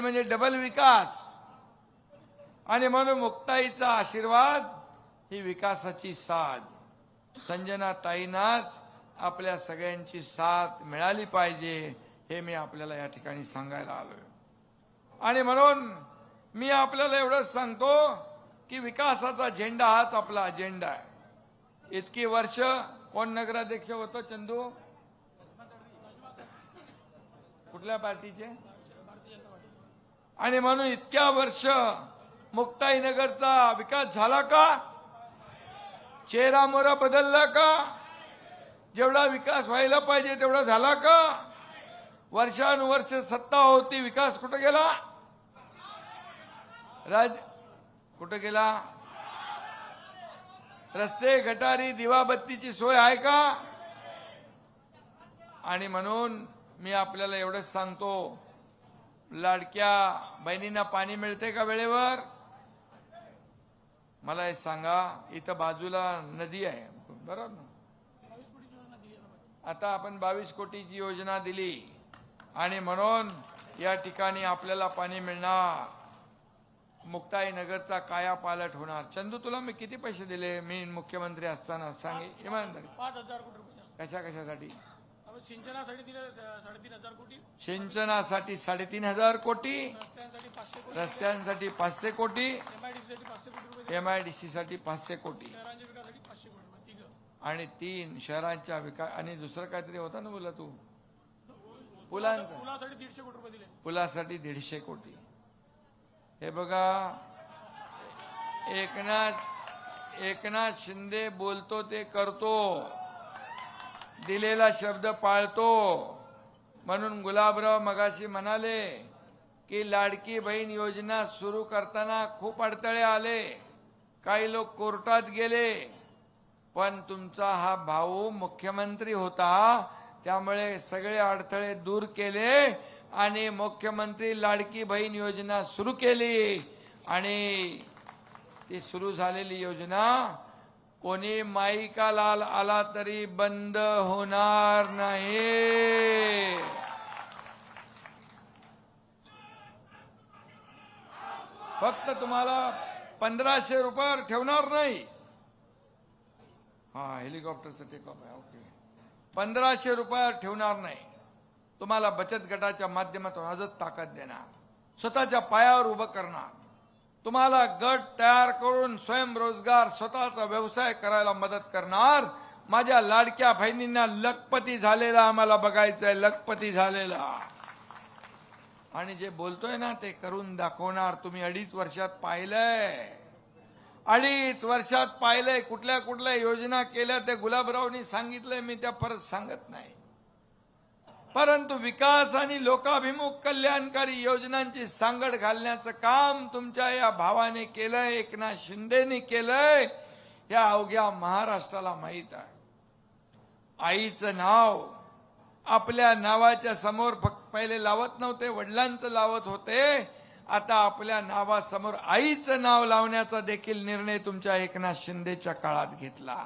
म्हणजे डबल विकास. आणि म्हणून मुक्ताईचा आशीर्वाद ही विकासाची साथ. संजना ताईनाच आपल्या सगळ्यांची साथ मिळाली पाहिजे हे मी आपल्याला या ठिकाणी सांगायला आलोय. आणि म्हणून मी आपल्याला एवढंच सांगतो की विकासाचा झेंडा हाच आपला अजेंडा आहे. इतकी वर्ष कोण नगराध्यक्ष होतो चंदू? कुठल्या पार्टीचे? आणि म्हणून इतक्या वर्ष मुक्ताईनगरचा विकास झाला का? चेहरा मोरा बदलला का? जेवढा विकास व्हायला पाहिजे तेवढा झाला का? वर्षानुवर्ष सत्ता होती विकास कुठं गेला? राज कुठं गेला? रस्ते गटारी दिवाबत्तीची सोय आहे का? आणि म्हणून मी आपल्याला एवढंच सांगतो लाडक्या बहिणींना पाणी मिळते का वेळेवर? मला हे सांगा इथं बाजूला नदी आहे. बरोबर ना? आता आपण बावीस कोटीची योजना दिली आणि म्हणून या ठिकाणी आपल्याला पाणी मिळणार. मुक्ताई नगरचा काया पालट होणार. चंदू तुला मी किती पैसे दिले? मी मुख्यमंत्री असताना सांगे इमानदारी. पाच हजार कोटी रुपये जास्त. कशा कशासाठी? सिंचनासाठी साडेतीन हजार कोटी. सिंचनासाठी साडेतीन हजार कोटी. रस्त्यांसाठी पाचशे कोटी. एमआयडीसी साठी पाचशे कोटी आणि तीन शहरांच्या विकास आणि दुसरं काहीतरी होतं ना बोला तू? पुलांचं. पुलासाठी दीडशे कोटी रुपये दिले. पुलासाठी दीडशे कोटी. हे बघा. एकनाथ एकनाथ शिंदे बोलतो ते करतो. दिलेला शब्द पाळतो. म्हणून गुलाबराव मगाशी म्हणाले की लाडकी बहीण योजना सुरू करताना खूप अडथळे आले. काही लोक कोर्टात गेले. पण तुमचा हा भाऊ मुख्यमंत्री होता. त्यामुळे सगळे अडथळे दूर केले आणि मुख्यमंत्री लाडकी बहीण योजना सुरू केली. आणि ती सुरू झालेली योजना कोणी माई लाल आला तरी बंद होणार नाही. फक्त तुम्हाला पंधराशे रुपयावर ठेवणार नाही. हा हेलिकॉप्टरचं टेकअप आहे ओके पंधराशे रुपयावर ठेवणार नाही. तुम्हाला बचत गटाच्या माध्यमातून अजून ताकद देणार. स्वतःच्या पायावर उभं करणार. तुम्हाला गट तयार करून स्वयंरोजगार स्वतःचा व्यवसाय करायला मदत करणार. माझ्या लाडक्या बहिणींना लखपती झालेला आम्हाला बघायचंय लखपती झालेला. आणि जे बोलतोय ना ते करून दाखवणार. तुम्ही अडीच वर्षात पाहिलंय. अडीच वर्षात पाहिलंय. कुठल्या कुठल्या योजना केल्या ते गुलाबरावनी सांगितलंय मी त्या परत सांगत नाही. परंतु विकास आणि लोकाभिमुख कल्याणकारी योजनांची सांगड घालण्याचं काम तुमच्या या भावाने केलंय एकनाथ शिंदेनी केलंय या अवघ्या महाराष्ट्राला माहीत आहे. आईचं नाव आपल्या नावाच्या समोर फक्त पहिले लावत नव्हते वडिलांचं लावत होते. आता आपल्या नावासमोर आईचं नाव लावण्याचा देखील निर्णय तुमच्या एकनाथ शिंदेच्या काळात घेतला.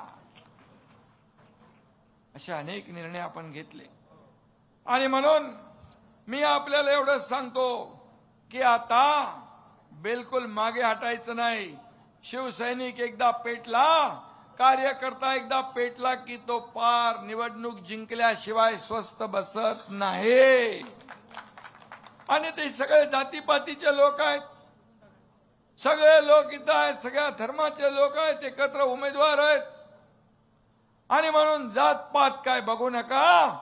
असे अनेक निर्णय आपण घेतले. आणि म्हणून मी आपल्याला एवढंच सांगतो की आता बिलकुल मागे हटायचं नाही. शिवसैनिक एकदा पेटला कार्यकर्ता एकदा पेटला की तो पार निवडणूक जिंकल्याशिवाय स्वस्त बसत नाही. आणि ते सगळे जातीपातीचे लोक आहेत. सगळे लोक इथं आहेत सगळ्या धर्माचे लोक आहेत एकत्र उमेदवार आहेत. आणि म्हणून जात पात काय बघू नका.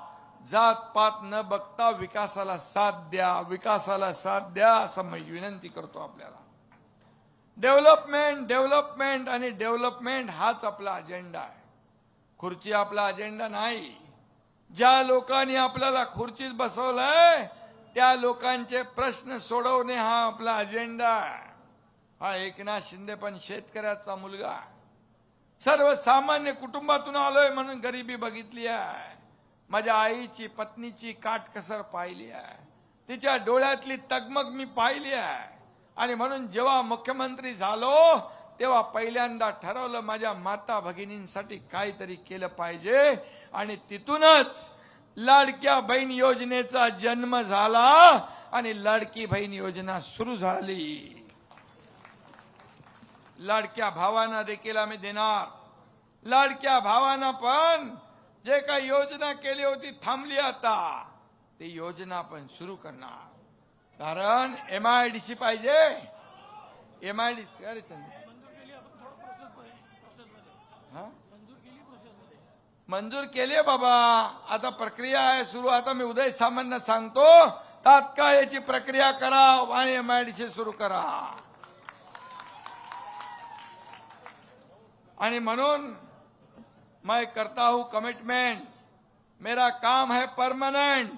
जात पात न बघता विकासाला साथ द्या विकासाला साथ द्या असं मी विनंती करतो आपल्याला. डेव्हलपमेंट डेव्हलपमेंट आणि डेव्हलपमेंट हाच आपला अजेंडा आहे. खुर्ची आपला अजेंडा नाही. ज्या लोकांनी आपल्याला खुर्चीत बसवलंय त्या लोकांचे प्रश्न सोडवणे हा आपला अजेंडा आहे. हा एकनाथ शिंदे पण शेतकऱ्याचा मुलगा सर्वसामान्य कुटुंबातून आलोय म्हणून गरिबी बघितली आहे. माझ्या आईची पत्नीची काटकसर पाहिली आहे. तिच्या डोळ्यातली तगमग मी पाहिली आहे. आणि म्हणून जेव्हा मुख्यमंत्री झालो तेव्हा पहिल्यांदा ठरवलं माझ्या माता भगिनींसाठी काहीतरी केलं पाहिजे. आणि तिथूनच लाडक्या बहीण योजनेचा जन्म झाला आणि लाडकी बहीण योजना सुरू झाली. लाडक्या भावांना देखील आम्ही देणार. लाडक्या भावांना पण जे काही योजना केली होती थांबली आता. ती योजना पण सुरू करणार. कारण एम आय डी सी पाहिजे. एम आय डी मंजूर केली मंजूर केली बाबा. आता प्रक्रिया आहे सुरू. आता मी उदय सामान्य सांगतो. तात्काळ याची प्रक्रिया करा आणि एम आय डी सी सुरू करा. आणि म्हणून मैं करता हूं कमिटमेंट मेरा काम है परमानेंट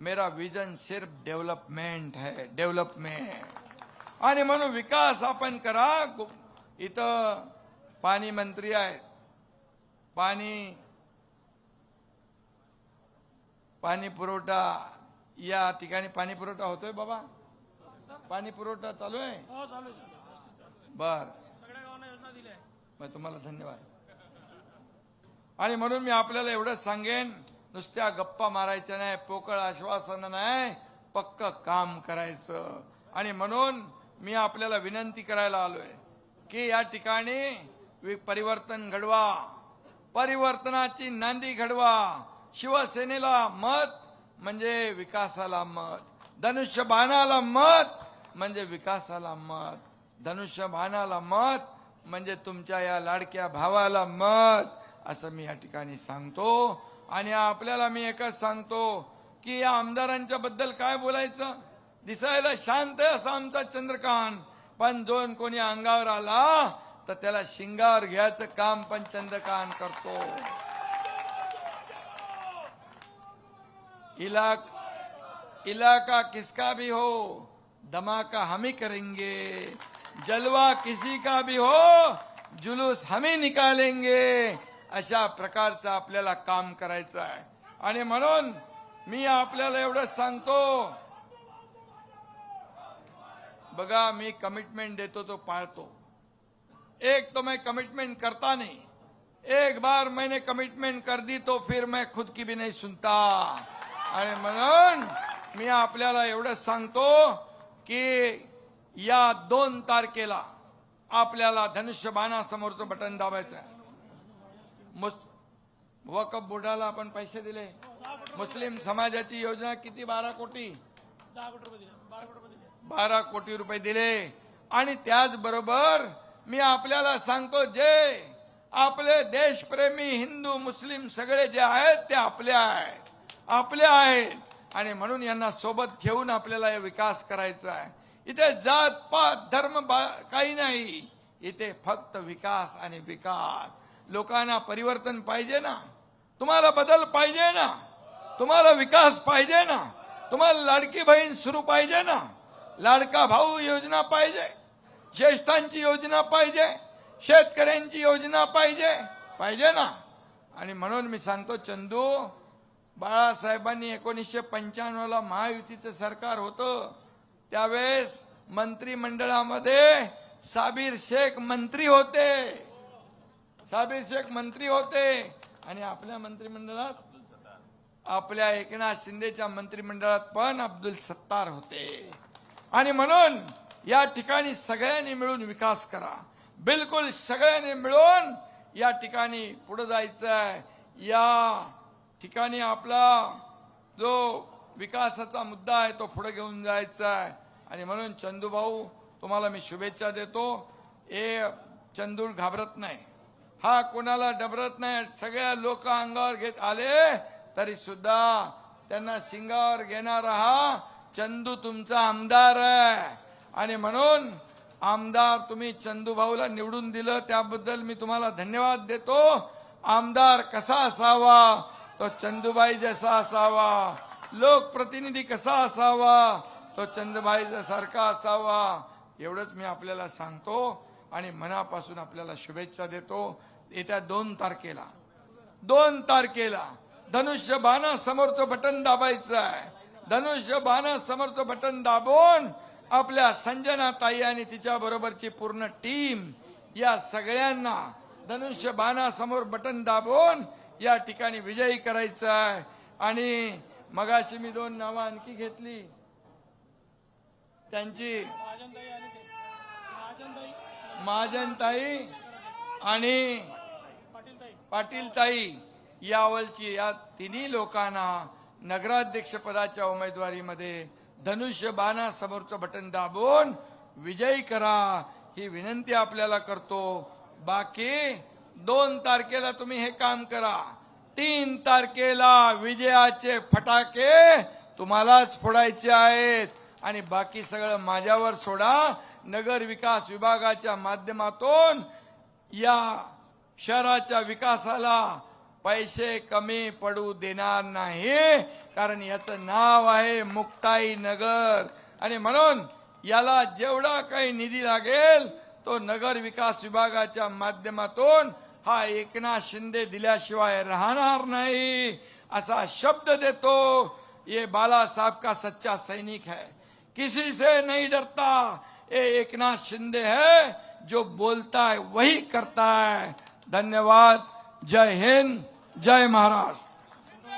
मेरा विजन सिर्फ डेव्हलपमेंट है डेव्हलपमेंट आणि म्हणून विकास आपण करा. इथं पाणी मंत्री आहेत. पाणी पाणी पुरवठा या ठिकाणी पाणी पुरवठा होतोय बाबा? पाणी पुरवठा चालू आहे? हो. बर. मग तुम्हाला धन्यवाद. आणि म्हणून मी आपल्याला एवढंच सांगेन नुसत्या गप्पा मारायच्या नाही पोकळ आश्वासनं नाही पक्क काम करायचं. आणि म्हणून मी आपल्याला विनंती करायला आलोय की या ठिकाणी वि- परिवर्तन घडवा. परिवर्तनाची नांदी घडवा. शिवसेनेला मत म्हणजे विकासाला मत. धनुष्यबाणाला मत म्हणजे विकासाला मत. धनुष्यबाणाला मत म्हणजे तुमच्या या लाडक्या भावाला मत. असं मी या ठिकाणी सांगतो. आणि आपल्याला मी एकच सांगतो की या आमदारांच्या बद्दल काय बोलायचं? दिसायला शांत आहे असा आमचा चंद्रकांत. पण जो कोणी अंगावर आला तर त्याला शिंगावर घ्यायचं काम पण चंद्रकांत करतो. इलाक इलाका किसका भी हो धमाका हम ही करेंगे. जलवा किसी का भी हो जुलूस हम ही निकालेंगे. अशा प्रकारचं आपल्याला काम करायचं आहे. आणि म्हणून मी आपल्याला एवढंच सांगतो. बघा मी कमिटमेंट देतो तो पाळतो. एक तो मैं कमिटमेंट करता नहीं. एक बार मैंने कमिटमेंट कर दी तो फिर मैं खुद की भी नहीं सुनता. आणि म्हणून मी आपल्याला एवढंच सांगतो की या दोन तारखेला आपल्याला धनुष्यबाणासमोरचं बटन दाबायचं आहे. वकफ बोर्डाला आपण पैसे दिले. मुस्लिम समाजाची योजना किती? बारा कोटी. बारा कोटी रुपये दिले. बारा कोटी रुपये दिले. आणि त्याचबरोबर मी आपल्याला सांगतो जे आपले देशप्रेमी हिंदू मुस्लिम सगळे जे आहेत ते आपले आहेत. आपले आहेत. आणि म्हणून यांना सोबत घेऊन आपल्याला विकास करायचा आहे. इथे जात पात धर्म काही नाही. इथे फक्त विकास आणि विकास. लोकांना परिवर्तन पाहिजे ना? तुम्हाला बदल पाहिजे ना? तुम्हाला विकास पाहिजे ना? तुम्हाला लाडकी बहीण सुरू पाहिजे ना? लाडका भाऊ योजना पाहिजे? ज्येष्ठांची योजना पाहिजे? शेतकऱ्यांची योजना पाहिजे? पाहिजे ना? आणि म्हणून मी सांगतो चंदू बाळासाहेबांनी एकोणीसशे पंच्याण्णवला महायुतीचं सरकार होतं. त्यावेळेस मंत्रिमंडळामध्ये साबीर शेख मंत्री होते. साबीर शेख मंत्री होते आणि आपल्या मंत्रिमंडळात आपल्या एकनाथ शिंदेच्या मंत्रिमंडळात पण अब्दुल सत्तार होते. आणि म्हणून या ठिकाणी सगळ्यांनी मिळून विकास करा. बिलकुल सगळ्यांनी मिळून या ठिकाणी पुढे जायचं आहे या ठिकाणी आपला जो विकासाचा मुद्दा आहे तो पुढे घेऊन जायचा आहे आणि म्हणून चंदूभाऊ तुम्हाला मी शुभेच्छा देतो. हे चंदूर घाबरत नाही. हा कोणाला डबरत नाही सगळ्या लोक अंगावर घेत आले तरी सुद्धा त्यांना शिंगावर घेणारा हा चंदू तुमचा आमदार आहे. आणि म्हणून आमदार तुम्ही चंदू भाऊला निवडून दिलं त्याबद्दल मी तुम्हाला धन्यवाद देतो. आमदार कसा असावा? तो चंदूबाई जसा असावा. लोकप्रतिनिधी कसा असावा? तो चंदूबाई सारखा असावा. एवढंच मी आपल्याला सांगतो आणि मनापासून आपल्याला शुभेच्छा देतो. येत्या दोन तारखेला. दोन तारखेला. धनुष्य बाणा समोरचं बटन दाबायचं आहे धनुष्य बाणा समोरचं बटन दाबून आपल्या संजना ताई आणि तिच्या बरोबरची पूर्ण टीम या सगळ्यांना धनुष्य बाणा समोर बटन दाबून या ठिकाणी विजयी करायचं आहे आणि मगाशी मी दोन नावं आणखी घेतली. त्यांची महाजनताई आणि पाटीलताई पाटीलताई यावलची या तिन्ही लोकांना नगराध्यक्ष पदाच्या उमेदवारीमध्ये धनुष्य बाणा समोरचं बटन दाबून विजयी करा ही विनंती आपल्याला करतो. बाकी दोन तारखेला तुम्ही हे काम करा. तीन तारखेला विजयाचे फटाके तुम्हालाच फोडायचे आहेत. आणि बाकी सगळं माझ्यावर सोडा. नगर विकास विभागाच्या माध्यमातून या शहराच्या विकासाला पैसे कमी पडू देणार नाही कारण याचं नाव आहे मुक्ताई नगर. आणि म्हणून याला जेवढा काही निधी लागेल तो नगर विकास विभागाच्या माध्यमातून हा एकनाथ शिंदे दिल्याशिवाय राहणार नाही असा शब्द देतो. ये बाला साहब का सच्चा सैनिक है. किसी से नहीं डरता ये एकनाथ शिंदे है जो बोलता है वही करता है। धन्यवाद। जय हिंद। जय महाराष्ट्र।